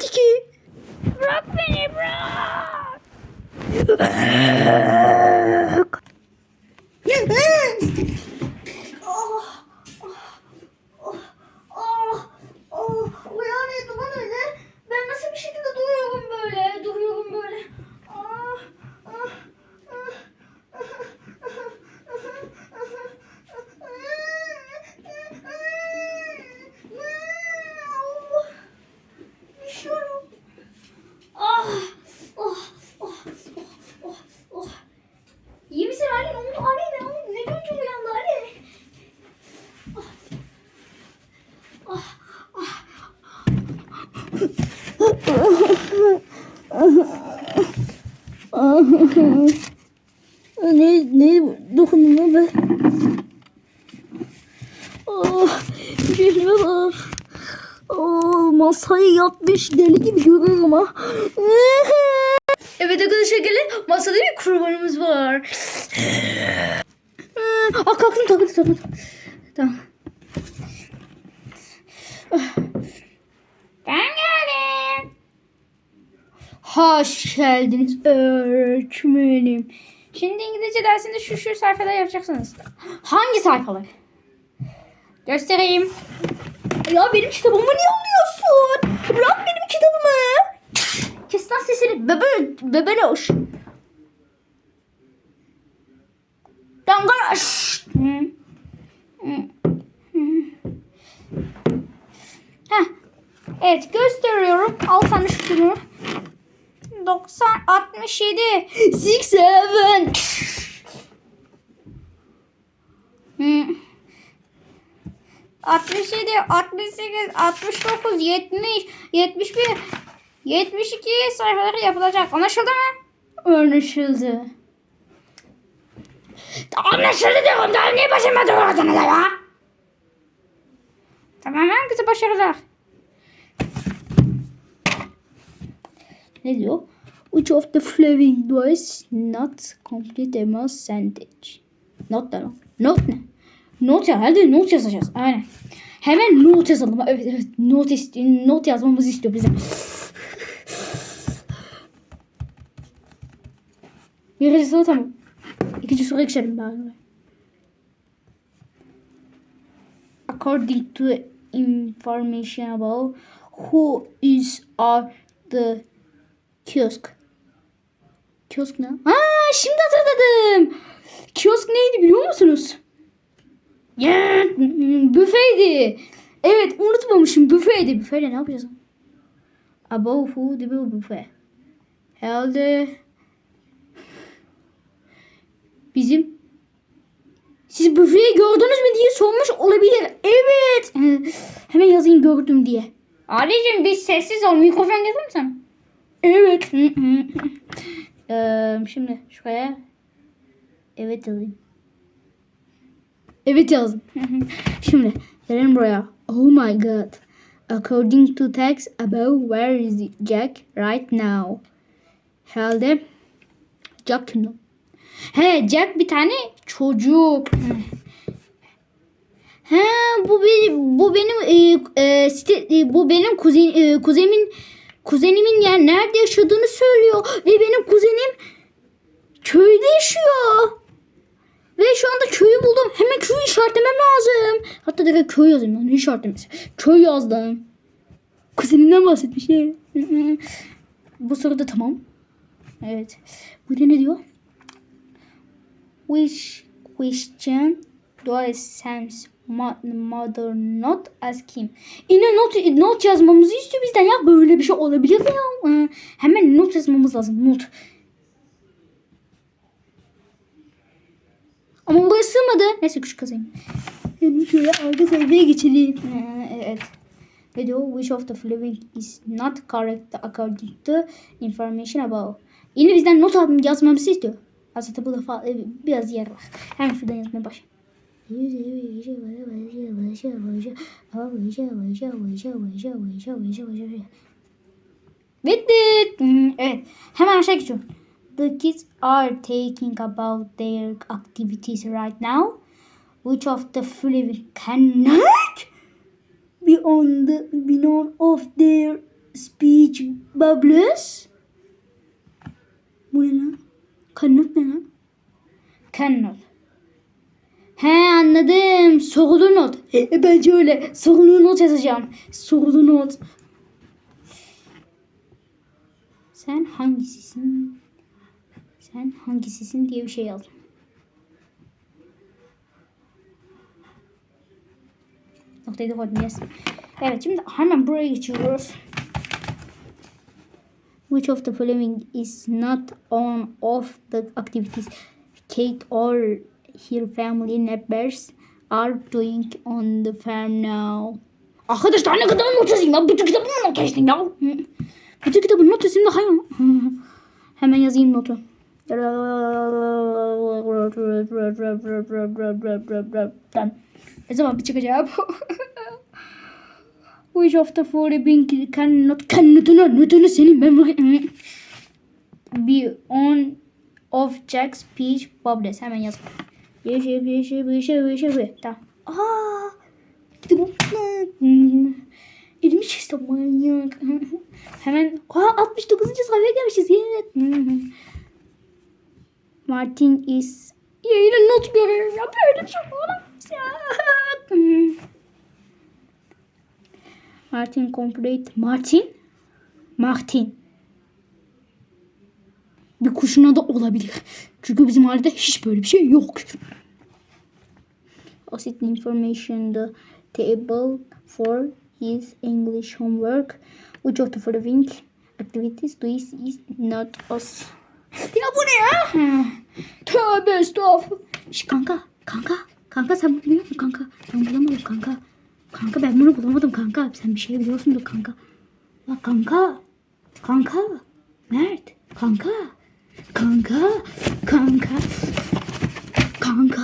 tiki. Bırak beni bırak. Bu ya ne duman öyle? Ben nasıl bir şekilde duruyorum böyle? Duruyorum böyle. Ah, ah, ah, Üşüyorum. Ah, oh, oh, oh, oh, oh. İyi misin Ali? Ne oldu Ali? Ne oldu? Ne gördün uyandı Ali? Ah, ah. Ne ne dokundum be? Oh, yüzüme bak. Oh, yapmış deli gibi görüyorum ha. Evet arkadaşlar gelin. Masada bir kurbanımız var. Aa kalktım kalktım kalktım. Tamam. Ben geldim. Hoş geldiniz öğretmenim. Şimdi İngilizce dersinde şu şu sayfaları yapacaksınız. Hangi sayfalar? Göstereyim. Ya benim kitabımı niye alıyorsun? Bırak benim kitabımı. Kes lan sesini. Bebe, bebeloş. Dangaş. Heh. Evet gösteriyorum. Al sana şunu. 90, 67. Six, seven. Hı. 67, 68, 69, 70, 71, 72 sayfaları yapılacak. Anlaşıldı mı? Anlaşıldı. Anlaşıldı diyorum. Daha niye başıma duradınız ya? Tamam herkese başarılar. Ne diyor? Which of the following does not complete a sentence? Not da. Not ne? Not ya. Hadi not yazacağız. Aynen. Hemen not yazalım. Evet evet. Not, ist- not yazmamızı istiyor bize. Birinci soru tamam. İkinci soruya geçelim bari. According to information about who is are the kiosk. Kiosk ne? Aa şimdi hatırladım. Kiosk neydi biliyor musunuz? Ya, büfeydi. Evet unutmamışım büfeydi. Büfeyle ne yapacağız? Above who the büfe. Herhalde bizim siz büfeyi gördünüz mü diye sormuş olabilir. Evet. Hemen yazayım gördüm diye. Ali'cim bir sessiz ol. Mikrofon getir mi sana? Evet. Ee, şimdi şuraya evet yazayım. Evet yazdım. şimdi gelelim buraya. Oh my god. According to text above where is Jack right now? Herhalde Jack kim lan? He Jack bir tane çocuk. He bu benim bu benim e, e, site, e, bu benim kuzen e, kuzenimin kuzenimin yani nerede yaşadığını söylüyor ve benim kuzenim köyde yaşıyor. Ve şu anda köyü buldum. Hemen köyü işaretlemem lazım. Hatta direkt köy yazayım. Yani işaretlemesi. Köy yazdım. Kuzeninden bahsetmiş. Bu soruda tamam. Evet. Burada ne diyor? Which question does Sam's mo- mother not ask him? Yine not, not yazmamızı istiyor bizden ya. Böyle bir şey olabilir mi ya? Hemen not yazmamız lazım. Not. Ama burası sığmadı. Neyse küçük kazayım. Şimdi şöyle arka sayfaya geçelim. Ee, evet. Diyor? Which of the following is not correct according to information above. Yine bizden not aldım yazmamızı istiyor. Aslında bu defa e, biraz yer var. Hemen şuradan yazmaya başlayalım. Bitti. Hmm, Evet. Hemen aşağı geçiyorum. The kids are taking about their activities right now. Which of the following cannot be on the be known of their speech Bubbles. Bu ne lan? Kanıt ne lan? Cannot. He anladım. Sorulu not. E, bence öyle. Sorulu not yazacağım. Sorulu not. Sen hangisisin? Sen hangisisin diye bir şey yazdım. Noktayı da koydum yes. Evet şimdi hemen buraya geçiyoruz. Which of the following is not on of the activities Kate or her family members are doing on the farm now? Arkadaşlar ne kadar not yazayım ya? Bütün kitabı mı not yazayım ya? Bütün kitabı not yazayım da hayır. Hemen yazayım notu. Ne zaman bir çıkacağım? Which of the four bin can not can nutunu nutunu senin ben bir on of Jack's peach bubbles hemen yaz. Bir şey bir şey bir şey bir şey bir tamam. Aa, Girmiş işte manyak. Hemen aa, 69. sayfaya gelmişiz. Evet. Martin is ya not görüyorum ya böyle şey olamaz ya. Martin complete Martin Martin bir kuşun adı olabilir. Çünkü bizim ailede hiç böyle bir şey yok. Acid information the table for his English homework. Which of the following activities this is not us? Ya bu ne ya? Tövbe estağfurullah. Şş, kanka, kanka, kanka sen bunu biliyor musun kanka? Ben bulamadım kanka. Kanka ben bunu bulamadım kanka. Sen bir şey biliyorsundur kanka. Bak kanka. Kanka. Mert. Kanka. Kanka. Kanka. Kanka.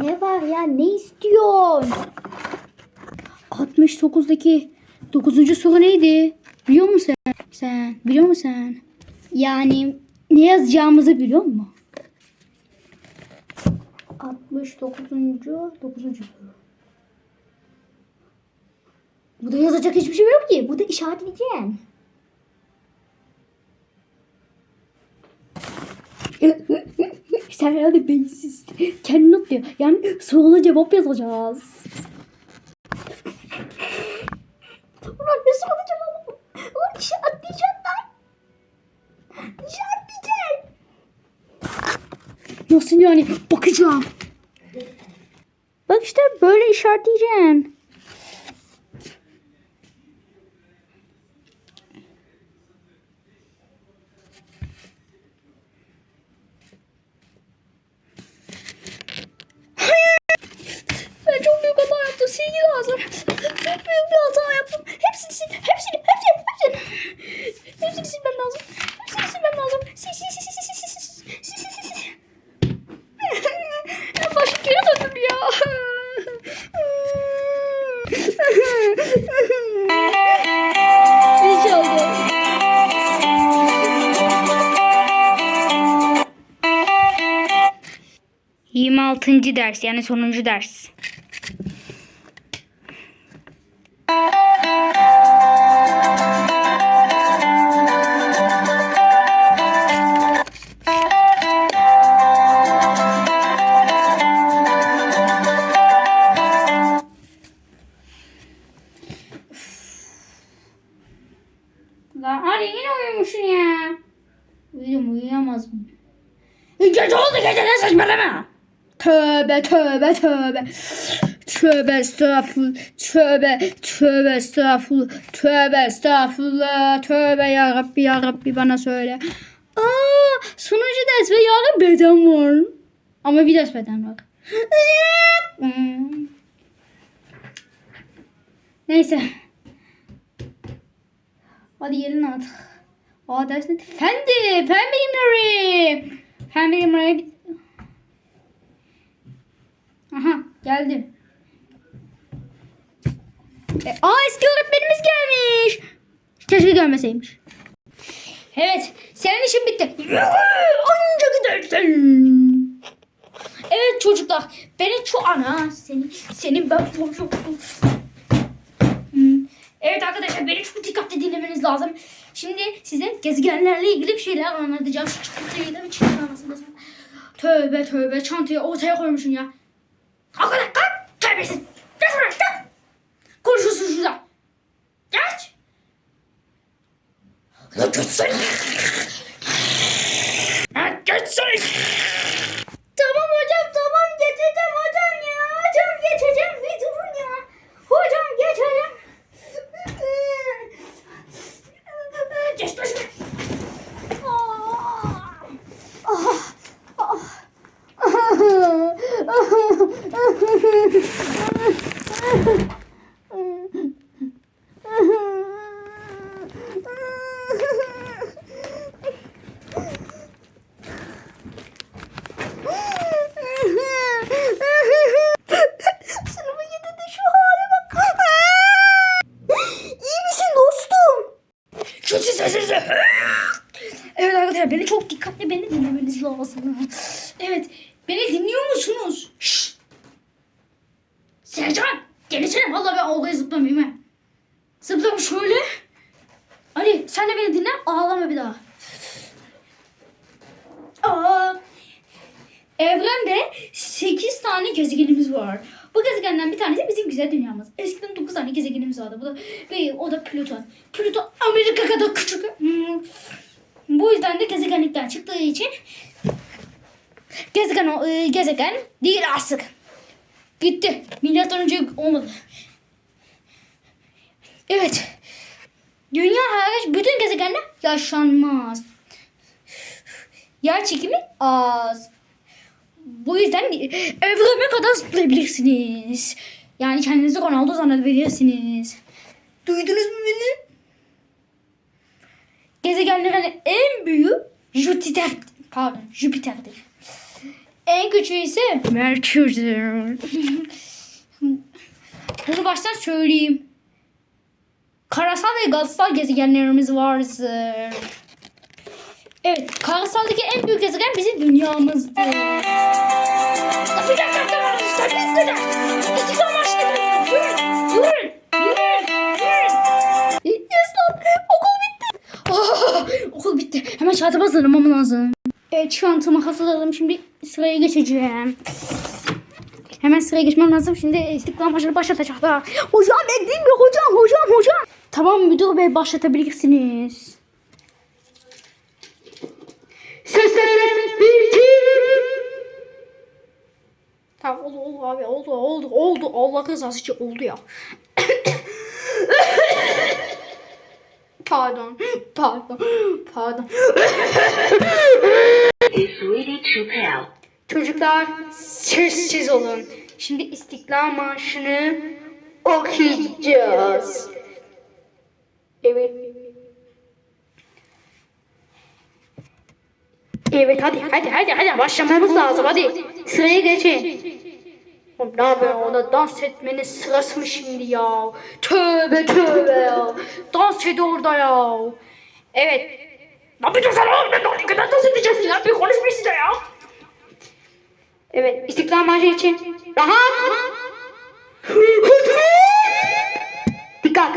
Ne var ya? Ne istiyorsun? 69'daki 9. soru neydi? Biliyor musun sen? Sen biliyor musun sen? Yani ne yazacağımızı biliyor musun? 69. 9. soru. Burada yazacak hiçbir şey yok ki. Burada işaretleyeceğim. Sen herhalde beyinsiz. Kendi not diyor. Yani soruna cevap yazacağız. Ulan ne cevabı bu? Ulan işaretleyeceğim ben. İşaretleyeceğim. Nasıl yani? Bakacağım. Bak işte böyle işaretleyeceksin. Altıncı ders yani sonuncu ders. Tövbe tövbe tövbe. Estağfurullah. Tövbe tövbe estağfurullah. Tövbe estağfurullah. Tövbe ya Rabbi ya Rabbi bana söyle. Aa, sonuncu ders ve yarın beden var. Ama bir ders beden var. Hmm. Neyse. Hadi yerine at. Aa ders ne? Fendi. Fen bilimleri. Fen bilimleri. Aha geldim. E, aa eski öğretmenimiz gelmiş. Keşke gelmeseymiş. Evet senin işin bitti. Anca gidersin. Evet çocuklar beni çok ana seni senin ben çok çok Hmm. Evet lazım. Şimdi size gezegenlerle ilgili bir şeyler anlatacağım. Şu çantayı da bir çıkarmasın desem. Tövbe tövbe çantayı ortaya koymuşsun ya. Kalk hadi kalk. Terbiyesiz. Geç buraya kalk. Konuşuyorsun şurada. Geç. La geçsene. La geçsene. Tamam hocam tamam geçeceğim hocam ya. Hocam geçeceğim bir durun ya. Hocam geçeceğim. Geç başına. Sınıfı getirdi şu hale bak. İyi misin dostum? Kötü sesinizi. Evet arkadaşlar beni çok dikkatli beni dinlemeniz lazım. Evet beni dinliyor musunuz? Şşş. Sercan gelsene vallahi ben olgaya zıplamayayım ha. Zıplama şöyle. Ali sen de beni dinle ağlama bir daha. Aa, evrende 8 tane gezegenimiz var. Bu gezegenden bir tanesi bizim güzel dünyamız. Eskiden 9 tane gezegenimiz vardı. Bu da ve o da Plüton. Plüton Amerika kadar küçük. Hmm. Bu yüzden de gezegenlikten çıktığı için gezegen e, gezegen değil artık. Gitti. Milattan önce olmadı. Evet. Dünya hariç bütün gezegenler yaşanmaz. Yer çekimi az. Bu yüzden evrene kadar zıplayabilirsiniz. Yani kendinizi Ronaldo zannedebilirsiniz. Duydunuz mu beni? Gezegenlerin en büyüğü Jüpiter. Pardon Jüpiter'dir. En küçüğü ise Merkür'dür. Bunu baştan söyleyeyim. Karasal ve gazsal gezegenlerimiz vardır. Evet, karasaldaki en büyük gezegen bizim dünyamızdır. Yapacağız, yapacağız, işte bitti de. İstiklal Marşı'nı biliyorsunuz. Yürüyün, yürüyün, yürüyün, yürüyün. Yes lan, okul bitti. Oh, okul bitti. Hemen çantama hazırlamam lazım. Evet, çantamı hazırladım. Şimdi sıraya geçeceğim. Hemen sıraya geçmem lazım. Şimdi İstiklal Marşı'nı başlatacaklar. Hocam bekleyin bir hocam, hocam, hocam. Tamam müdür bey başlatabilirsiniz. Seslenelim bir iki. Tamam oldu oldu abi oldu oldu oldu. Allah rızası için oldu ya. pardon pardon pardon. Çocuklar sessiz olun. Şimdi İstiklal Marşı'nı okuyacağız. Evet. Evet hadi hadi hadi hadi başlamamız lazım hadi. Sıraya geçin. Oğlum ne yapıyorsun ona dans etmenin sırası mı şimdi ya? Tövbe tövbe ya. Dans et orada ya. Evet. Ne yapacaksın oğlum? Ne kadar dans edeceksin ya? Bir konuşma size ya. Evet, İstiklal Marşı için rahat. Dikkat.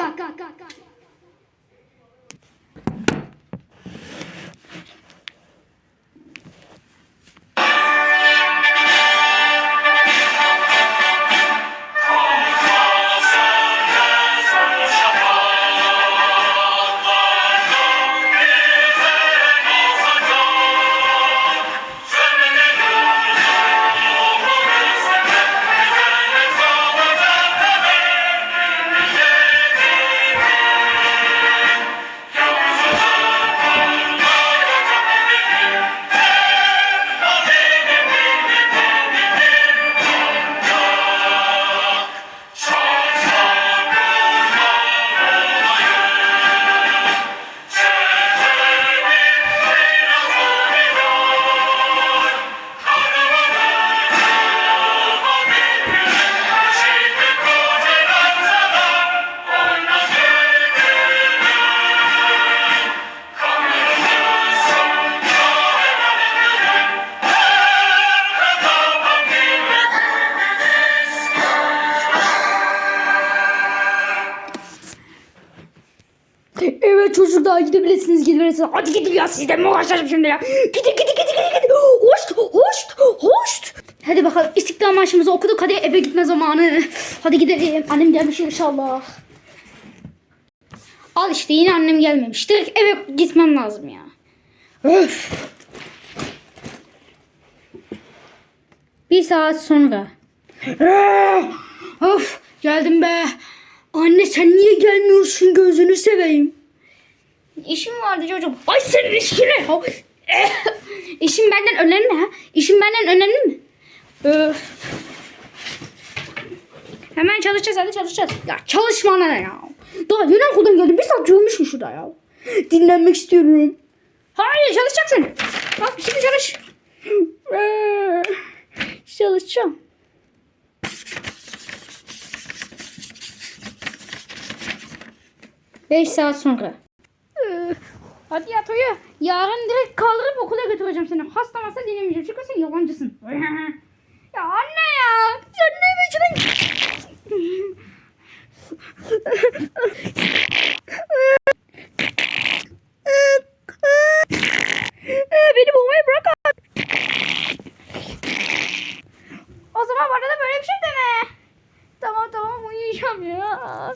Evet çocuklar gidebilirsiniz gidebilirsiniz. Hadi gidin ya sizle mi uğraşacağım şimdi ya. Gidin gidin gidin gidin gidin. Hoşt hoşt hoşt. Hadi bakalım İstiklal Marşımızı okuduk. Hadi eve gitme zamanı. Hadi gidelim. Annem gelmiş inşallah. Al işte yine annem gelmemiş. Direkt eve gitmem lazım ya. Öf. Bir saat sonra. Of geldim be. Anne sen niye gelmiyorsun gözünü seveyim. İşim vardı çocuğum. Ay senin işine. İşim benden önemli mi ha? İşim benden önemli mi? Öf. Hemen çalışacağız hadi çalışacağız. Ya çalışma ne ya. Daha yeni okuldan geldim. Bir saat yormuşum şurada ya. Dinlenmek istiyorum. Hayır çalışacaksın. Bak şimdi çalış. Ee, Çalışacağım. Beş saat sonra. Hadi yat uyu. Yarın direkt kaldırıp okula götüreceğim seni. Hasta masa dinlemeyeceğim. Çünkü sen yalancısın. ya anne ya. Sen ne biçim... Beni boğmayı bırak. O zaman bana da böyle bir şey deme. Tamam tamam uyuyacağım ya.